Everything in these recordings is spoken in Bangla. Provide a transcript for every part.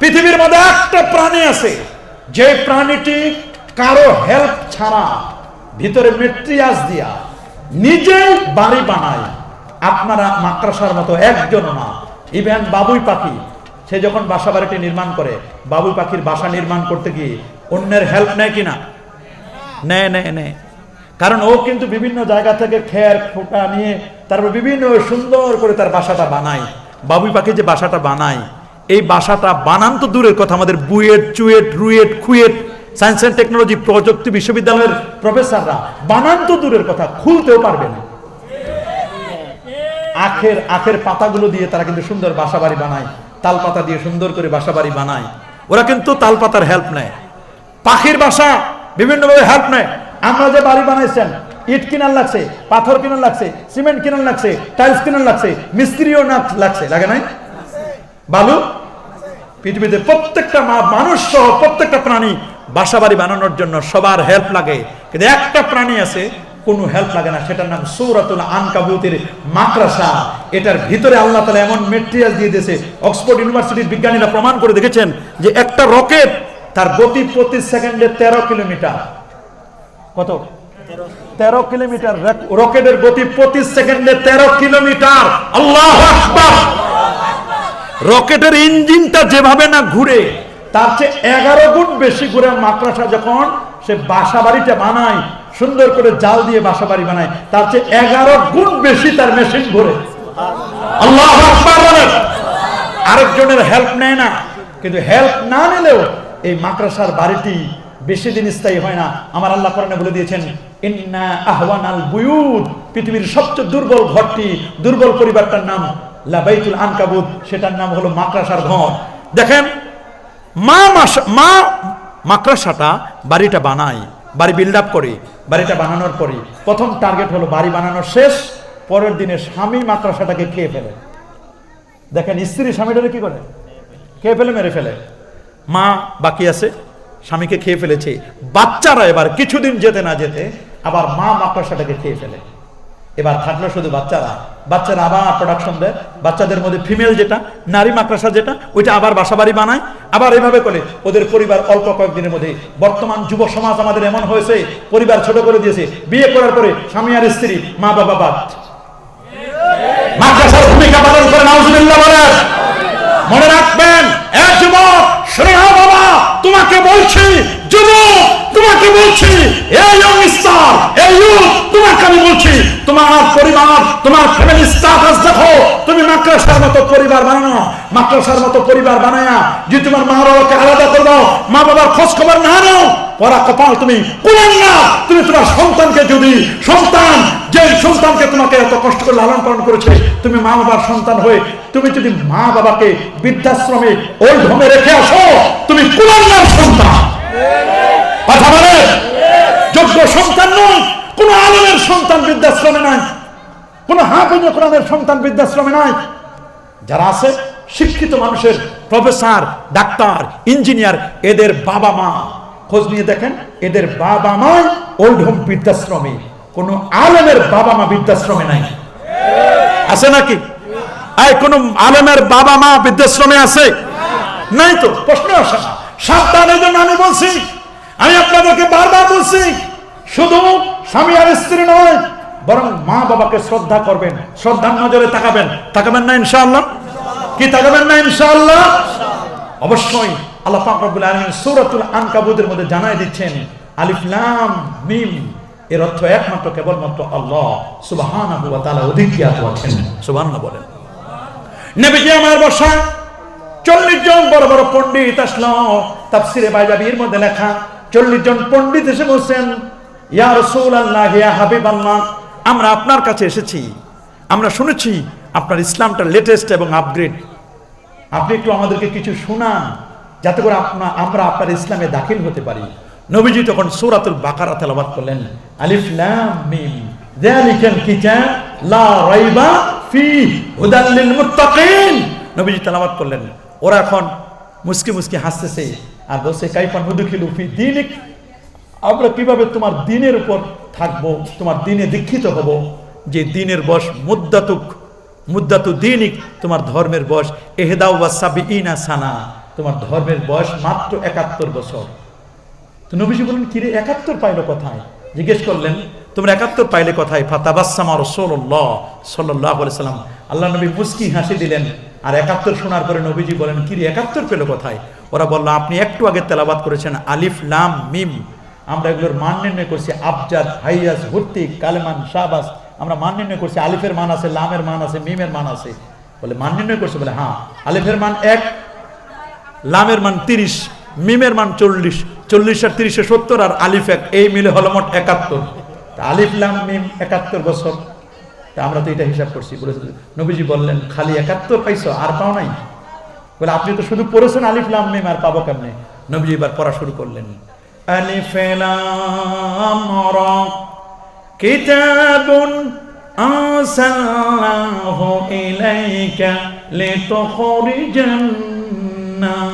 পৃথিবীর মধ্যে একটা প্রাণী আছে। যে প্রাণীটি কারও হেল্প ছাড়া ভিতরে মেট্রিয়াস দিয়া নিজেই বাড়ি বানায়। আপনারা মাকড়াসার মতো একজনও না। ইভেন বাবুই পাখি, সে যখন বাসা বাড়িটি নির্মাণ করে, বাবুই পাখির বাসা নির্মাণ করতে গিয়ে অন্যের হেল্প নেয় কিনা? নেয় নেয় নেয়। কারণ ও কিন্তু বিভিন্ন জায়গা থেকে খের খোটা নিয়ে তারপর বিভিন্ন সুন্দর করে তার বাসাটা বানায়। বাবুই পাখি যে বাসাটা বানায় এই বাসাটা বানান তো দূরের কথা, আমাদের BUET, CUET, RUET, KUET science and technology প্রযুক্তি বিশ্ববিদ্যালয়ের প্রফেসররা বানান তো দূরের কথা, খুলতেও পারবে না। আখের আখের পাতাগুলো দিয়ে তারা কিন্তু সুন্দর বাসা বাড়ি বানায় তাল পাতা দিয়ে সুন্দর করে বাসা বাড়ি বানায়। ওরা কিন্তু তাল পাতার হেল্প নেয়। পাখির বাসা বিভিন্নভাবে হেল্প নেয়। আমরা যে বাড়ি বানাইছেন, ইট কিনার লাগছে, পাথর কিনার লাগছে, সিমেন্ট কিনার লাগছে টাইলস কিনার লাগছে, মিস্ত্রিও না লাগছে, লাগে নাই? বালু? পৃথিবীতে প্রত্যেকটা মানুষ সহ প্রত্যেকটা প্রাণী বাসা বাড়ি বানানোর জন্য সবার হেল্প লাগে। কিন্তু একটা প্রাণী আছে, কোনো হেল্প লাগে না। সেটার নাম সৌরাতুল আনকাবুতের মাকড়াসা এটার ভিতরে আল্লাহ তালা এমন মেটেরিয়াল দিয়ে দিয়েছে। অক্সফোর্ড ইউনিভার্সিটির বিজ্ঞানীরা প্রমাণ করে দেখেছেন যে একটা রকেট তার গতি প্রতি সেকেন্ডে তেরো কিলোমিটার। কত? তেরো কিলোমিটার। রকেটের গতি প্রতি সেকেন্ডে তেরো কিলোমিটার। আল্লাহ রকেটের ইঞ্জিনটা যেভাবে না ঘুরে, তার চেয়ে এগারো গুণ বেশি ঘুরে মাকড়াসা যখন সে বাসা বাড়িটা বানায়, সুন্দর করে জাল দিয়ে বাসা বাড়ি বানায়, তার চেয়ে এগারো গুণ বেশি তার মেশিন ঘুরে। আল্লাহ আরেকজনের হেল্প নেয় না, কিন্তু হেল্প না নিলেও এই মাকড়াসার বাড়িটি বেশি দিন স্থায়ী হয় না। আমার আল্লাহ কোরআনে বলে দিয়েছেন, ইন্না আহওয়ানাল বুয়ুদ পৃথিবীর সবচেয়ে দুর্বল ঘরটি, দুর্বল পরিবারটার নাম লাবাইতুল আনকাবুত সেটার নাম হলো মাকড়াসার ঘর। দেখেন মা মা মাকড়াসাটা বাড়িটা বানায় বাড়ি বিল্ড আপ করে বাড়িটা বানানোর পরে প্রথম টার্গেট হলো বাড়ি বানানোর শেষ পরের দিনে স্বামী মাকড়াসাটাকে খেয়ে ফেলে। দেখেন স্ত্রী স্বামীটারে কি করে? খেয়ে ফেলে মেরে ফেলে। মা বাকি আছে স্বামীকে খেয়ে ফেলেছে। বাচ্চারা এবার কিছুদিন যেতে না যেতে আবার মা মাকড়সাটাকে খেয়ে ফেলে। এবার থাকল শুধু বাচ্চারা। বাচ্চারা আবার প্রোডাকশন দেয়। বাচ্চাদের মধ্যে ফিমেল যেটা, নারী মাকড়সা যেটা, ওইটা আবার বাসাবাড়ি বানায়। আবার এভাবে করে ওদের পরিবার অল্প কয়েকদিনের মধ্যে, বর্তমান যুব সমাজ আমাদের এমন হয়েছে, পরিবার ছোট করে দিয়েছে। বিয়ে করার পরে স্বামী আর স্ত্রী, মা, বাবা বাদ মনে রাখবেন, এ তোমাকে বলছি, যুবক, তোমাকে বলছি ইউথ তোমাকে আমি বলছি তোমার পরিবার, তোমার ফ্যামিলি দেখো। তুমি মতো পরিবার বানানো। মতো পরিবার বানায়া তোমার মা বাবাকে আলাদা মা বাবার খোঁজ খবর না নাও, পরা কপাল তুমি না। তুমি তোমার সন্তানকে যদি সন্তান যে সন্তানকে তোমাকে এত কষ্ট করে লালন পালন করেছে, তুমি মা বাবার সন্তান হয়ে তুমি যদি মা বাবাকে বৃদ্ধাশ্রমে ওই ঢমে রেখে আসো, তুমি কুলান্নার সন্তান। কথা বলে? যোগ্য সন্তান নয় কোন আলমের সন্তান বৃদ্ধাশ্রমে নাই। কোন হাফিজ কোরআনের সন্তান বৃদ্ধাশ্রমে নাই। যারা আছে, শিক্ষিত মানুষের প্রফেসর, ডাক্তার, ইঞ্জিনিয়ার, এদের বাবা মা। খোঁজ নিয়ে দেখেন, এদের বাবা মা ওল্ড হোম বৃদ্ধাশ্রমে। কোন আলমের বাবা মা বৃদ্ধাশ্রমে নাই। আছে নাকি? এই কোন আলমের বাবা মা বৃদ্ধাশ্রমে আছে? নাই তো, প্রশ্ন আসে না। সাবধানের জন্য আমি বলছি। আমি আপনাদেরকে বারবার বলছি, শুধু স্বামী আর স্ত্রী নয়, বরং মা বাবাকে শ্রদ্ধা করবেন, শ্রদ্ধার নজরে তাকাবেন। তাকাবেন না ইনশাআল্লাহ? কি তাকাবেন না ইনশাআল্লাহ? অবশ্যই আল্লাহ পাক রব্বুল আলামিন সূরাতুল আনকাবুতের মধ্যে জানাই দিচ্ছেন, আলিফ লাম মিম, এর অর্থ একমাত্র, কেবলমাত্র আল্লাহ সুবহানাহু ওয়া তাআলা অধিক জ্ঞাত আছেন। সুবহানাল্লাহ বলেন। নবীজি আমার বসা চল্লিশ জন বড় বড় পণ্ডিত আসলো, তাফসিরে বাইজাবির মধ্যে লেখা, চল্লিশ জন পণ্ডিত এসে বলছেন ইয়া রাসূলুল্লাহ, ইয়া হাবিবাল্লাহ, আমরা আপনার কাছে এসেছি। আমরা শুনেছি আপনার ইসলামটা লেটেস্ট এবং আপগ্রেড আপনি একটু আমাদেরকে কিছু শোনান, যাতে করে আপনা আমরা আপনার ইসলামে দাখিল হতে পারি। নবীজি তখন সূরাতুল বাকারা তেলাওয়াত করলেন, আলিফ লাম মিম, যালিকাল কিতাব লা রাইবা ফি হুদাল নবীজি তেলাওয়াত করলেন, ওরা এখন মুস্কি মুস্কি হাসতেছে, আর বলছে, কাইফান দীনিক আমরা কীভাবে তোমার দিনের উপর থাকব, তোমার দিনে দীক্ষিত হব? যে দিনের বস মুদ্দাতুক, মুদ্দাতু দিনিক, তোমার ধর্মের বস এহেদাউ বা সাবিইনা সানা, তোমার ধর্মের বয়স মাত্র একাত্তর বছর। তো নবীজি বলেন কিরে, একাত্তর পাইলো কোথায়? জিজ্ঞেস করলেন, তোমরা একাত্তর পাইলে কোথায়? ফাতাবাসামা রসোল্লাহ সাল্লাহ সাল্লাম। আল্লাহ নবী মুস্কি হাসি দিলেন। আর একাত্তর শোনার পরে নবীজি বলেন, কিরে, একাত্তর পেল কোথায়? ওরা বলল, আপনি একটু আগে তেলাবাদ করেছেন আলিফ, লাম, মিম আমরা এগুলোর মান নির্ণয় করছি আবজাদ হাইয়াস ভর্তিক কালেমান শাহবাস আমরা মান নির্ণয় করছি আলিফের মান আছে, লামের মান আছে, মিমের মান আছে। বলে মান নির্ণয় করছে বলে হ্যাঁ আলিফের মান এক, লামের মান তিরিশ, মিমের মান চল্লিশ চল্লিশ আর তিরিশে সত্তর আর আলিফ এক, এই মিলে হলো মোট একাত্তর। আলিফ, লাম, মিম একাত্তর বছর। তা আমরা তো এটা হিসাব করছি বলে নবীজি বললেন, খালি একাত্তর পাইছো, আর পাও নাই। বলে, আপনি তো শুধু পড়েছেন আলিফ, লাম, মিম, আর পাবো কেমনে? নবীজি এবার পড়া শুরু করলেন। আলিফ লাম রা কিতাবুন أرسلناه إليك لتخرج الناس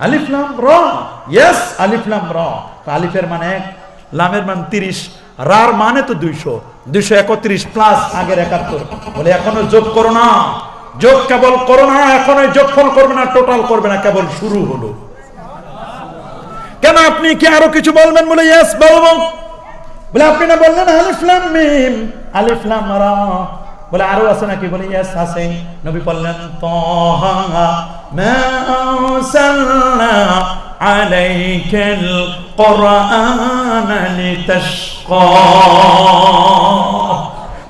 আলিফ লাম র ইয়েস আলিফ লাম র তো আলিফের মানে এক লামের মান তিরিশ রার মানে তো দুইশো দুইশো একত্রিশ প্লাস আগের একাত্তর বলে এখনো যোগ করো না যোগ কেবল করো না এখনো যোগফল করবে না টোটাল করবে না কেবল শুরু হলো কেন আপনি কি আরও কিছু বলবেন বলে ইয়েস বলব? বলে, আপনি না বললেন আলিফ লাম মিম, আলিফ লাম রা। বলে, আরও আছে নাকি? বলে ইয়েস আছে। নবী বললেন, তাহা মা আরসালনা আলাইকাল কোরআন লিতাশকা।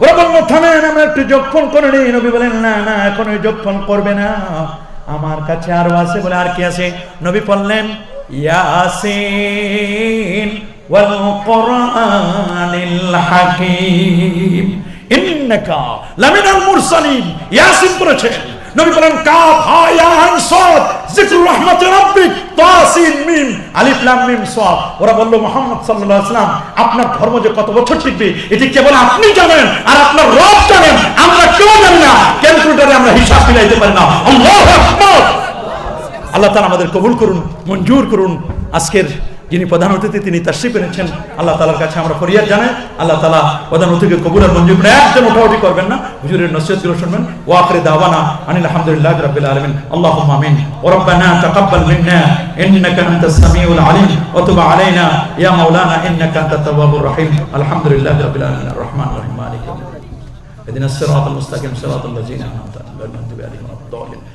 ওরা বলল, থামেন, আমরা একটু যোগফল করে নিই। নবী বলেন, না না এখন যোগফল করবে না। আমার কাছে আরও আছে। বলে, আর কি আছে? নবী বললেন ياسين والقرآن الحكيم إنك لمن المرسلين ياسين ইয়াসিন পড়েছেন। নবী বলেন কাফ হা ইয়া সাদ, যিকরু রাহমাতি রাব্বিক, তাসিন মিম, আলিফ লাম মিম সাদ। ওরা বলল, মুহাম্মদ সাল্লাল্লাহু আলাইহি সাল্লাম, আপনার ধর্ম যে কত বছর টিকবে, এটি কেবল আপনি জানেন আর আপনার রব জানেন। আমরা কেউ জানি না, ক্যালকুলেটরে আমরা হিসাব মিলাইতে পারি না। আল্লাহু আকবার! আল্লাহ তালা আমাদের কবুল করুন, মঞ্জুর করুন। আজকের যিনি প্রধান অতিথি, তিনি তাশ্রী এনেছেন। আল্লাহ তালার কাছে আমরা ফরিয়াদ জানাই। আল্লাহ তালা প্রধান অতিথিকে কবুল আর মঞ্জুর করে একদম ওঠাউটি করবেন না। হুজুরের নসিহতগুলো শুনবেন। ওয়াকরে দাওয়ানা আনিল আহমদুলিল্লাহ রাব্বিল আলমিন। আল্লাহ আমিন। ওয়া রাব্বানা তাকাব্বাল মিন্না ইন্নাকা সামিউল আলিম। ওয়া আলাইনা। ইয়া মাওলানা, ইন্নাকা তাওয়াবুর রহিম। আলহামদুলিল্লাহ আর রহমান রহিম মালিক ইয়াউমিদ্দিন। ইহদিনাস সিরাতাল মুস্তাকিম। সিরাতাল লাযিনা আন'আমতা আলাইহিম ওয়া